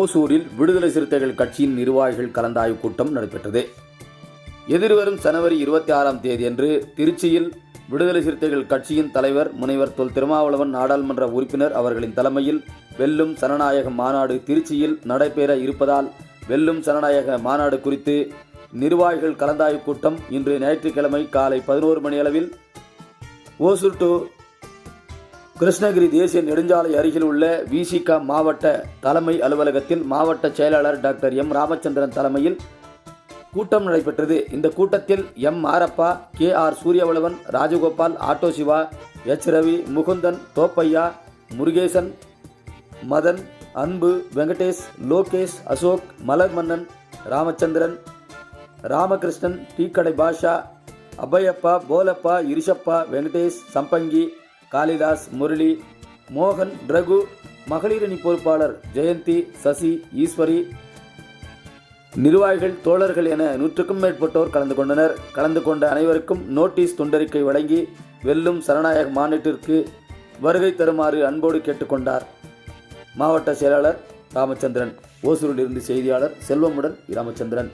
ஓசூரில் விடுதலை சிறுத்தைகள் கட்சியின் நிர்வாகிகள் கலந்தாய்வு கூட்டம் நடைபெற்றது. எதிர்வரும் ஜனவரி இருபத்தி ஆறாம் தேதியன்று திருச்சியில் விடுதலை சிறுத்தைகள் கட்சியின் தலைவர் முனைவர் தொல் திருமாவளவன் நாடாளுமன்ற உறுப்பினர் அவர்களின் தலைமையில் வெல்லும் சனநாயக மாநாடு திருச்சியில் நடைபெற இருப்பதால் வெல்லும் சனநாயக மாநாடு குறித்து நிர்வாகிகள் கலந்தாய்வு கூட்டம் இன்று ஞாயிற்றுக்கிழமை காலை பதினோரு மணி அளவில் ஓசூர் டு கிருஷ்ணகிரி தேசிய நெடுஞ்சாலை அருகில் உள்ள விசிகா மாவட்ட தலைமை அலுவலகத்தில் மாவட்ட செயலாளர் டாக்டர் எம் ராமச்சந்திரன் தலைமையில் கூட்டம் நடைபெற்றது. இந்த கூட்டத்தில் M ஆரப்பா K R Suriyavalavan Rajagopal auto Siva H Ravi Mukundan Thoppaiya Murugesan Madhan Anbu Venkatesh Lokesh Ashok மலர் மன்னன் ராமச்சந்திரன் ராமகிருஷ்ணன் டீக்கடை பாஷா அபயப்பா போலப்பா இரிஷப்பா வெங்கடேஷ் சம்பங்கி காளிதாஸ் முரளி மோகன் ரகு மகளிரணி பொறுப்பாளர் ஜெயந்தி சசி ஈஸ்வரி நிர்வாகிகள் தோழர்கள் என நூற்றுக்கும் மேற்பட்டோர் கலந்து கொண்டனர். கலந்து கொண்ட அனைவருக்கும் நோட்டீஸ் துண்டறிக்கை வழங்கி வெல்லும் சரணாயக மாநாட்டிற்கு வருகை தருமாறு அன்போடு கேட்டுக்கொண்டார் மாவட்ட செயலாளர் ராமச்சந்திரன். ஓசூரிலிருந்து செய்தியாளர் செல்வமுடன் ராமச்சந்திரன்